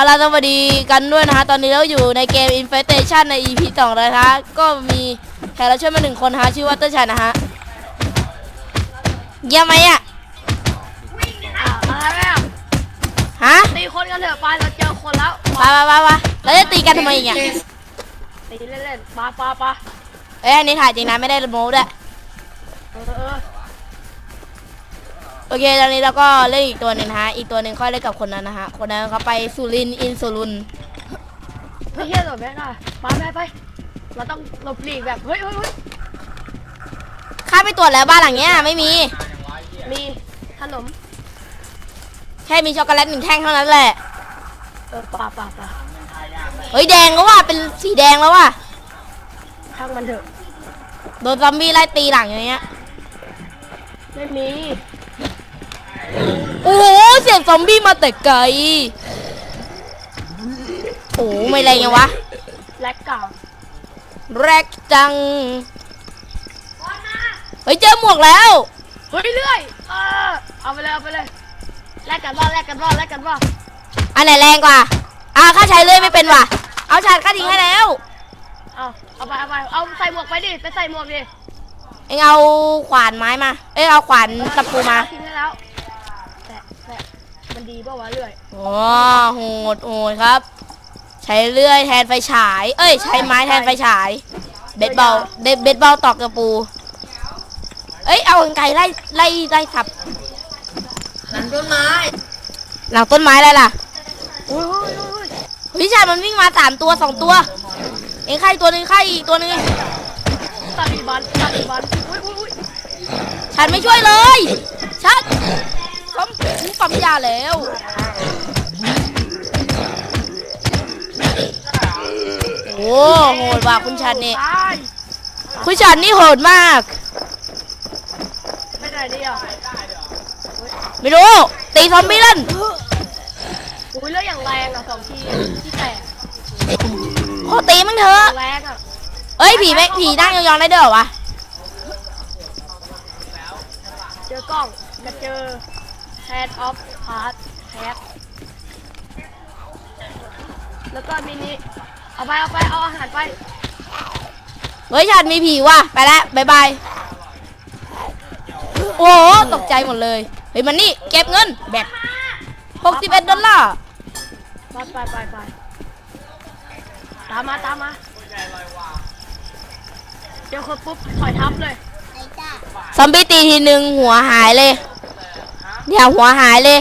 เอาล่ะสวัสดีกันด้วยนะคะ ตอนนี้เราอยู่ในเกม Infestation ใน EP สองเลยนะคะ ก็มีแขกรับเชิญมาหนึ่งคนนะคะชื่อว่าเตอร์ชันนะฮะเยี่ยมไหมอะอะมาแล้วฮะตีคนกันเถอะไปเราเจอคนแล้วไปไปไปไปเราจะตีกันทำไมอีกอะตีเล่นๆปาปาปาเอ้ยอันนี้ถ่ายจริงนะไม่ได้โม้ด้วยเออเออ โอเค ตอนนี้เราก็เล่นอีกตัวหนึ่งนะฮะ อีกตัวหนึ่งค่อยเล่นกับคนนั้นนะฮะ คนนั้นเขาไปสุรินทร์อินสุรุนไม่เชื่อหรอกแม่น่ะปาไปไป เราต้องหลบหลีกแบบ เฮ้ยเฮ้ยเฮ้ยข้าไปตรวจแล้วบ้านหลังเนี้ยไม่มี มีขนม แค่มีช็อกโกแลตหนึ่งแท่งเท่านั้นแหละ เออปาปาปาเฮ้ยแดงแล้วว่ะ เป็นสีแดงแล้วว่ะช่างมันเถอะ โดนซอมบี้ไล่ตีหลังอย่างเงี้ย ไม่มีโอ้โหเสียงซอมบี้มาแต่ไกลโอ้โหไม่แรงยังวะแลกกาวแรกจัง เฮ้ยเจอหมวกแล้ว เฮ้ยเรื่อยเออเอาไปเลยเอาไปเลยแลกกันว่าแลกกันว่าแลกกันว่าอันไหนแรงกว่าอ่าข้าใช้เลยไม่เป็นว่ะ เอาชาร์จข้าทิ้งให้แล้ว เอาเอาไปเอาไปเอาใส่หมวกไปดิไปใส่หมวกดิเอ็งเอาขวานไม้มา เอ้ยเอาขวานตะปูมา ทิ้งให้แล้วแต่แต่มัน ดีป่าวะเรื่อยโอ้โหดโหดครับ ใช้เลื่อยแทนไฟฉาย เอ้ย ใช้ไม้แทนไฟฉาย เบ็ดเบาเด็ดเบ็ดเบาตอกตะปู เอ้ย เอากรรไกรไล่ไล่ไล่สับหลังต้นไม้ หลังต้นไม้อะไรล่ะโอ้ยโอ้ยโอ้ยเฮ้ยชายมันวิ่งมาสามตัวสองตัว เอ็งไข่ตัวหนึ่งไข่อีกตัวหนึ่งตาลีบันตาลีบันอุ้ยอุ้ยอุ้ยฉันไม่ช่วยเลย ฉัน ปั๊มปั๊มยาแล้วโอ้โหดว่ะคุณชันนี่ตายคุณชันนี่โหดมาก ไม่ได้ดิอะไม่รู้ตีซอมบี้เล่นอุ้ยแล้วอย่างแรงอะสองทีที่แตกขอตีมั้งเถอะแรงอะเอ้ยผีแม่ผีนั่งยองๆได้ด้วยเหรอวะ เจอกล้องกับเจอ head of heart head แล้วก็มินิเอาไปเอาไปเอาอาหารไปเฮ้ยฉันมีผีว่ะ ไปแล้วบายบาย โอ้โหตกใจหมดเลย เฮ้ย มันนี่ เก็บเงิน แบก61ดอลลาร์ ไปไปไปไปตามมาตามมาเจอคนปุ๊บถอยทับเลย ซอมบี้ตีทีหนึ่งหัวหายเลย เดี๋ยวหัวหายเลย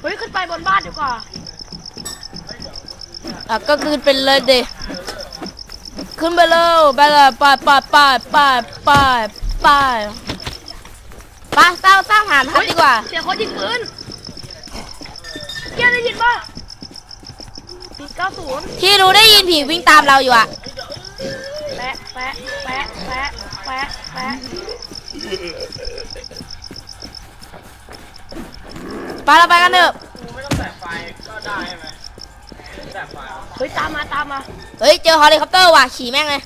เฮ้ยขึ้นไปบนบ้านดีกว่าอะก็ขึ้นไปเลยเดขึ้นไปเลยไปเลยไปไปไปไปไปไปไปสร้างสร้างฐานทัพดีกว่าเสียงคนยิงปืนเกียร์ได้ยินป่ะปีเก้าศูนย์ที่รู้ได้ยินผีวิ่งตามเราอยู่อะแปะแปะแปะแปะแปะแปะ ไปเราไปกันเถอะกูไม่ต้องแตะไฟก็ได้ใช่ไหมแตะไฟเฮ้ยตามมาตามมาเฮ้ย เจอเฮลิคอปเตอร์ว่ะ ขี่แม่งเลย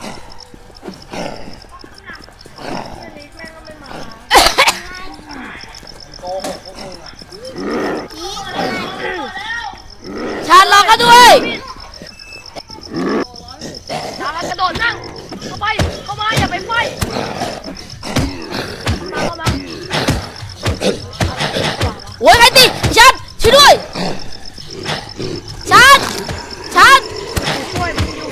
โกหกพวกมึงอะชาร์จรอกันด้วย ตามมากระโดดนั่งเข้าไปเข้ามาอย่าไปไฟ โอ้ยใครตีชาร์จช่วยด้วยชาร์จชาร์จช่วยมึงอยู่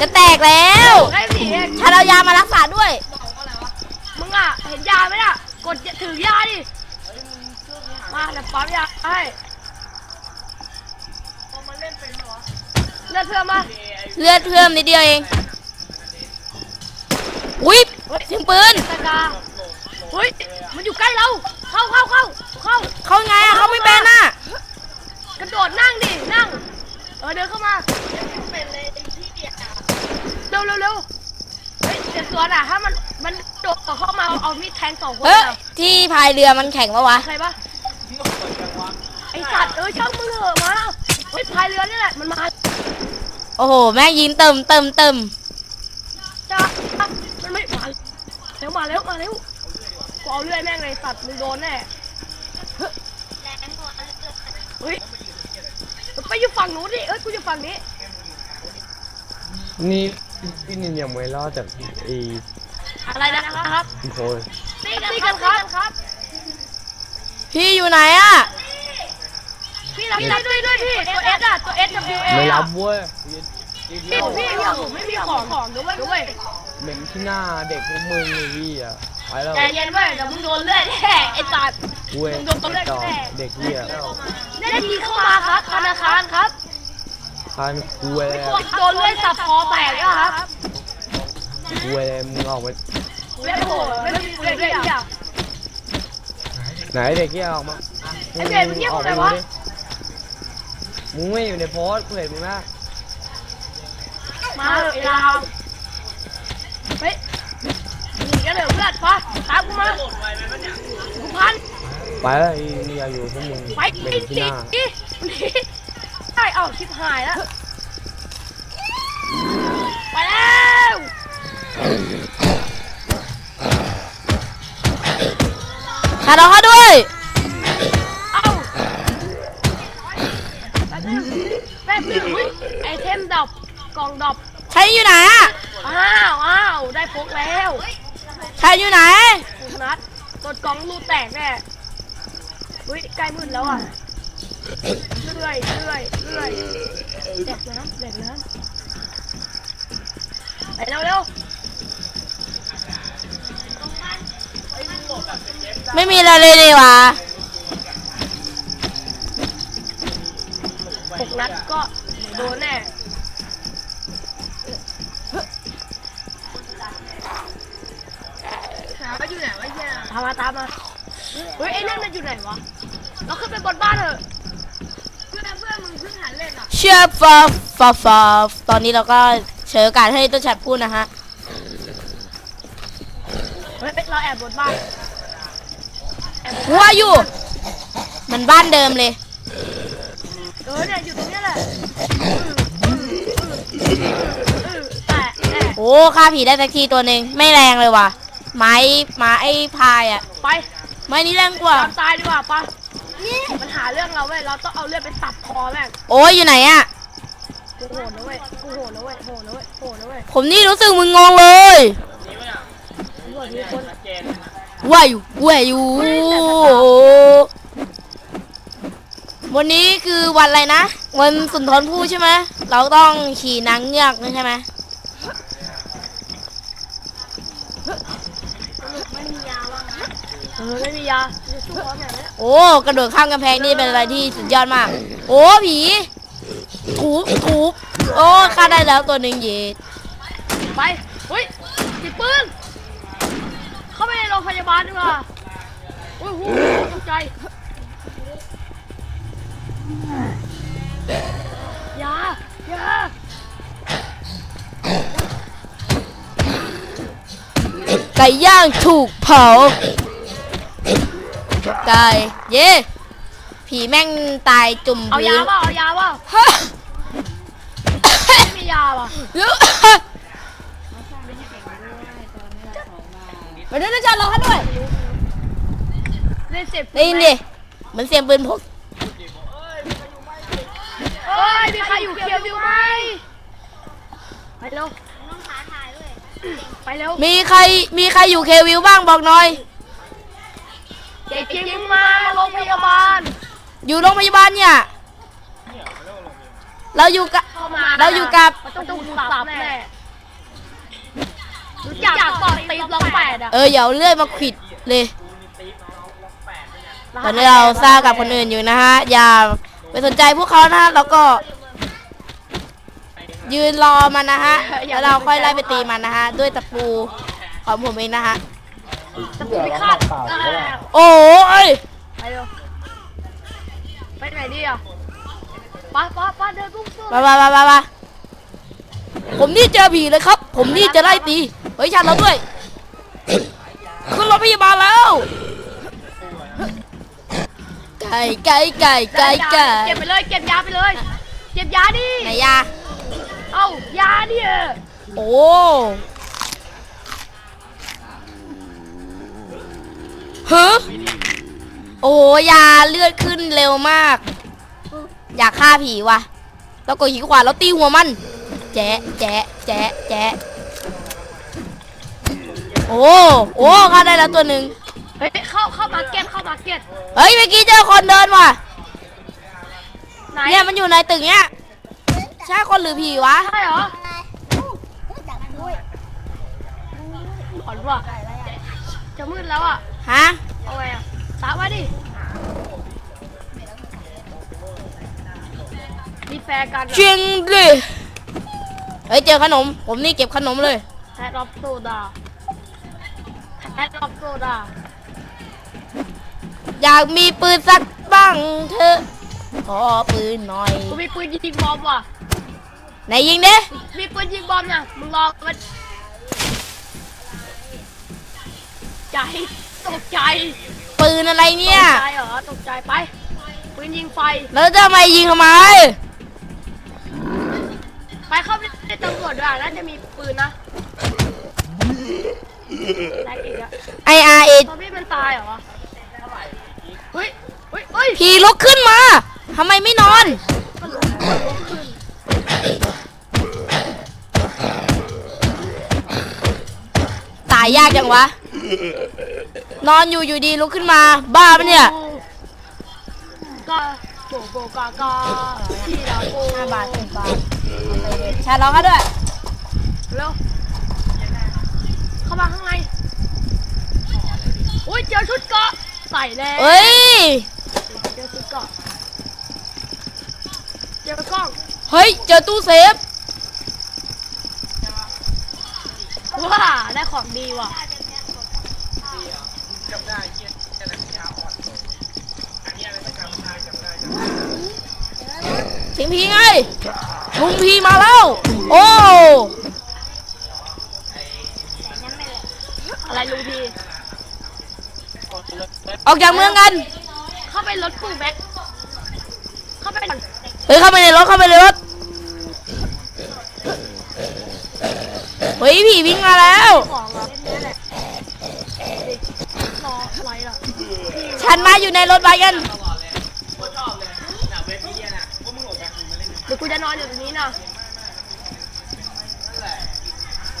จะแตกแล้วได้สิเองชาร์จเอายามารักษาด้วย มึงอะ เห็นยาไหมล่ะ กดถือยาดิ มาเดี๋ยวปั๊มยาให้เลือดเพื่อมาเลือดเพิ่มนิดเดียวเอง อุ้ยเสียงปืน ตะกา เฮ้ย มันอยู่ใกล้เรา เข้าเข้าเข้าเข้า เขาไงอะเขาไม่เป็นอะกระโดดนั่งดิ นั่ง เออเดินเข้ามา เป็นเลยที่เดียเร็วเร็วเร็วเฮ้ยเสียตัวน่ะ ถ้ามัน มันโดดเข้ามาเอาเอามีดแทงสองคนเฮ้ยน่ะที่พายเรือมันแข็งปะวะ ใครปะไอสัตว์ เออช่างมึงเหอะมาเฮ้ยพายเรือนี่แหละ มันมาโอ้โห แม่งยิงเติมเติมเติม จ้ามันไม่มาเร็วมาเร็วมาเร็วกู เอาเลื่อยแม่งเลยสัตว์มึงโดนแน่เฮ้ยไปอยู่ฝั่งนู้นดิเอ้ยกูอยู่ฝั่งนี้นี่พี่นินยังไม่รอดจากอีอะไรนะครับพี่โคยตีกันครับพี่อยู่ไหนอะพี่รับด้วยด้วยพี่ตัวเอสอะตัวเอสกับยูเอไม่รับเว้ยพี่พี่ไม่มีของของด้วยด้วยเหม็นที่หน้าเด็กพวกมึงเลยพี่อะ ไปแล้วใจเย็นเว้ยเดี๋ยวมึงโดนเลือดแน่ไอ้สัตว์เว้ยโดนตบแรกต่อแน่ เด็กเหี้ยได้ทีเข้ามาครับธนาคารครับทานกูเว้ยแล้วโดนเลือดสับคอแตกแล้วครับกูเว้ยแล้วมึงออกมาเลือดโผล่ไม่มีเลือดเลือดอะไหนเด็กเหี้ยออกมาไอ้เด็กมึงเหี้ยออกอะไรมาวะดิมึงไม่อยู่ในโพสต์กูเห็นมึงนะมาเถอะไอ้ลาวเฮ้ยหนีกัน เถอะเพื่อนปะตามกูมาโหดไวไหมปะเนี่ยกูพันไปแล้วไอ้นี่อย่าอยู่พวกมึงไปเหม็กินนที่สิหน้าดิใช่เอ้าชิบหายแล้วไปแล้วชาดองเขาด้วย เอ้าแม่พี่อุ๊ยไอเทมดรอปกล่องดรอปใช้อยู่ไหนอะอ้าวอ้าวได้พกแล้ว ใช้อยู่ไหนถูกนัดกดกล่องรูแตกแน่อุ้ยใกล้มืดแล้วอะเรื่อยเรื่อยเรื่อยแดกน้ำแดกน้ำไปเร็วเร็วไม่มีอะไรเลยดีวะหกนัดก็โดนแน่ มมาตามมา เฮ้ยไอ้นั่นมันอยู่ไหนวะ เราขึ้นไปบนบ้านเถอะ เพื่อนเพื่อนมึงเพิ่งหันเล่นอะเชื่อฟาฟาฟาตอนนี้เราก็เชิญโอกาสให้ต้นแชทพูดนะฮะ เฮ้ยเราแอบบนบ้านแอบบนหัวอยู่ มันบ้านเดิมเลย เออเนี่ยอยู่ตรงเนี้ยแหละแต่แต่โอ้ฆ่าผีได้สักทีตัวหนึ่งไม่แรงเลยว่ะ ไม้ไม้ไอ้พายอะไปไม้นี้แรงกว่าตามตายดีกว่าปะนี่มันหาเรื่องเราเว้ย เราต้องเอาเลือดไปสับคอแม่งโอ้ยอยู่ไหนอะกูโหดนะเว้ย กูโหดนะเว้ย โหดนะเว้ย โหดนะเว้ยผมนี่รู้สึกมึงงงเลยนี่ปะเนี่ยกูโหดมีคนชัดเจนว่าอยู่ว่าอยู่ วันนี้คือวันอะไรนะ วันสุนทรภู่ใช่ไหม เราต้องขี่นางเงือกใช่ไหม เออไม่มียาจะสู้เขาแบบนี้โอ้กระโดดข้ามกำแพงนี่เป็นอะไรที่สุดยอดมาก โอ้ผีถูบถูบโอ้ฆ่าได้แล้วตัวหนึ่งเย็ดไปเฮ้ยติดปืนเข้าไปในโรงพยาบาลดีกว่าโอ้ยโหตกใจยายาไก่ย่างถูกเผา ไก่เย่ผีแม่งตายจุ่มเอาพื้ยานเปล่าเอายาเปล่าฮะไม่มียาว่ะเยอะมาดูนะจ๊ะรอให้ด้วยเล่นเสร็จได้ยินดิเหมือนเสียงปืนพกเอ้ยมีใครอยู่เคียววิวไหมไปเร็วไปเร็วมีใครมีใครอยู่เควิวบ้างบอกหน่อย เด็กจริงมาโรงพยาบาล อยู่โรงพยาบาลเนี่ย เราอยู่กับ เข้ามาเราอยู่กับ ประตูสับแน่รู้จักต่อตีล็อกแปดอะเอออย่าเอาเลื่อยมาขวิดเลย ตอนนี้เราสร้างกับคนอื่นอยู่นะฮะ อย่าไปสนใจพวกเขานะฮะแล้วก็ ยืนรอมันนะฮะ แล้วเราค่อยไล่ไปตีมันนะฮะ ด้วยตะปูของผมเองนะฮะ ตะปูพิฆาตโอ้ยไปเร็วไปไหนดีอะป้าป้าป้าเดินกุ้งสู้มามามามามาผมนี่เจอผีเลยครับ ผมนี่จะไล่ตีเฮ้ยชันเราด้วยขึ้นรถพยาบาลแล้ว ไก่ไก่ไก่ไก่ไก่เก็บไปเลยเก็บยาไปเลยเก็บยาดิไหนยา เอ้ายาดิเออโอ้ ฮะโอ้ยาเลือดขึ้นเร็วมาก อยากฆ่าผีว่ะ แล้วก็หิวขวาแล้วตีหัวมัน แจ๊ะแจ๊ะแจ๊ะแจ๊ะโอ้โอ้ฆ่าได้แล้วตัวหนึ่งเฮ้ยเข้าเข้ามาเก็ตเข้ามาเก็ตเฮ้ยเมื่อกี้เจอคนเดินว่ะไหนเนี่ยมันอยู่ในตึกเนี้ยใช่คนหรือผีวะใช่เหรอหลอนว่ะจะมืดแล้วอะ ฮะเอาไงอะตามมาดิมีแฟร์กันเหรอจริงดิเฮ้ยเจอขนม ผมนี่เก็บขนมเลย แพทออฟโซดาแพทออฟโซดาอยากมีปืนสักบ้างเถอะขอปืนหน่อยกูมีปืนยิงบอมว่ะ ไหนยิงดิมีปืนยิงบอมนะมึงลองมันใจ ตกใจปืนอะไรเนี่ย ตกใจเหรอตกใจไปปืนยิงไฟ แล้วจะมายิงทำไม ไปเข้าไปในตำรวจด้วยน่าจะมีปืนนะแรกอีกอะไออาร์เอตอนพี่มันตายเหรอวะเฮ้ยเฮ้ยเฮ้ยผีลุกขึ้นมาทำไมไม่นอน มันลุกมันลุกขึ้นตายยากจังวะ นอนอยู่อยู่ดีลุกขึ้นมา บ้าปะเนี่ยกาโกโกกากาที่ดาโกห้าบาทสิบบาทชาร้องกันด้วยเร็วเข้ามาข้างในอุ้ยเจอชุดเกราะใส่แล้วเอ้ยเจอชุดเกราะเจอกล้องเฮ้ยเจอตู้เซฟว้าได้ของดีว่ะ จำได้เหี้ยแค่นั้นยาอ่อนอันนี้อะไรไม่จำได้จำได้จำได้สิงพีไงลุงพีมาแล้ว โอ้ อะไรลุงพีออกจากเมืองกัน เข้าไปรถปูแบ็คเข้าไปเฮ้ยเข้าไปในรถเข้าไปในรถ เฮ้ยผีวิ่งมาแล้วของเหรอนี่แหละรออะไรล่ะ ฉันมาอยู่ในรถไปกัน ตลอดเลยโคตรชอบเลยหนักเวทีอะนะพวกมึงออกแบบมึงมาเล่นเดี๋ยวกูจะนอนอยู่ตรงนี้นะนั่นแหละ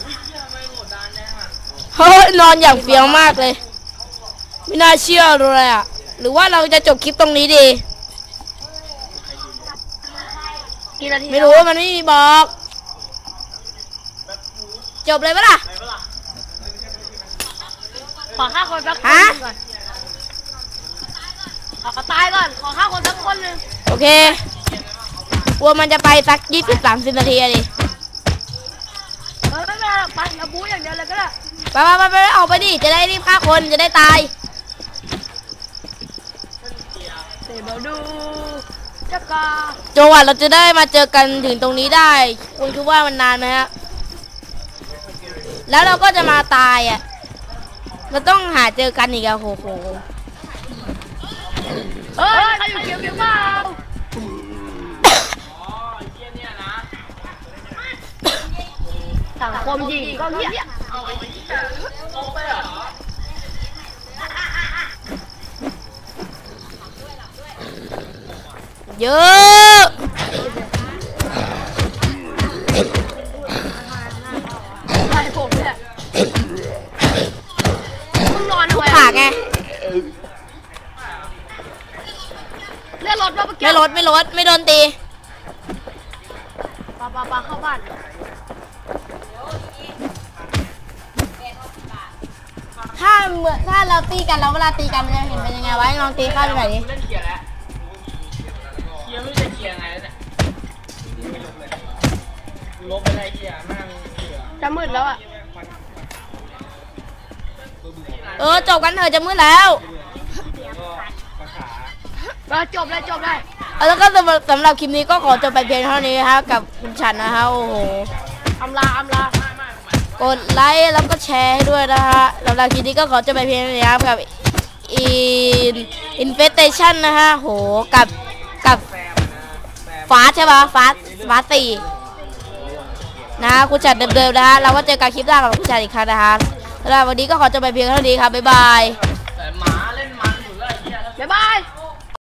อุ้ยเหี้ยไม่โหดดานแน่อะเฮ้ยนอนอย่างเฟี้ยวมากเลย ไม่น่าเชื่อเลยอะ หรือว่าเราจะจบคลิปตรงนี้ดี กี่นาทีไม่รู้ว่ามันไม่มีบอก จบเลยปะล่ะไปปะล่ะขอฆ่าคนสักคนฮะหนึ่งก่อน ขอตายก่อน ขอฆ่าคนสักคนหนึ่งโอเคกลัวมันจะไปสักยี่สิบสามสิบนาทีอะดิเออไม่เป็นไรหรอกไปเราบู๊อย่างเดียวเลยก็ได้ไปไปไปไปออกไปดิ จะได้รีบฆ่าคน จะได้ตายเดี๋ยวดูจักราโจว่าเราจะได้มาเจอกันถึงตรงนี้ได้ คุณคิดว่ามันนานไหมฮะ แล้วเราก็จะมาตายอะ เราต้องหาเจอกันอีกอะโหโห เฮ้ยใครอยู่เขียวเมื่อกี้ไม่ลดไม่ลดไม่โดนตีปาปาปาเข้าบ้านถ้าเมื่อถ้าเราตีกันแล้วเวลาตีกันมันจะเห็นเป็นยังไงวะลองตีเข้าดูหน่อยดิกูเล่นเกียร์แล้วเกียร์ไม่รู้จะเกียร์ไงแล้วเนี่ยไม่ลงเลยกูลบไปได้เกียร์แม่งเกียร์จะมืดแล้วอะเออจบกันเถอะจะมืดแล้วแล้วก็ภาษาเออจบเลยจบเลยเอา แล้วก็สำหรับสำหรับคลิปนี้ก็ขอจบไปเพียงเท่านี้นะครับกับคุณฉันนะฮะโอ้โหอำลาอำลากดไลค์แล้วก็แชร์ให้ด้วยนะฮะสำหรับคลิปนี้ก็ขอจบไปเพียงเท่านี้ครับกับอินอินเฟสเตชันนะฮะโหกับกับแฟมนะแฟมฟาสใช่ปะฟาสฟาสสี่นะฮะคุณจัดเดิมๆนะฮะเราก็เจอกันคลิปหน้ากับคุณจัดอีกครั้งนะฮะสำหรับวันนี้ก็ขอจบไปเพียงเท่านี้ครับบ๊ายบายแต่หมาเล่นมันอยู่เลยไอ้เหี้ยแล้วบ๊ายบาย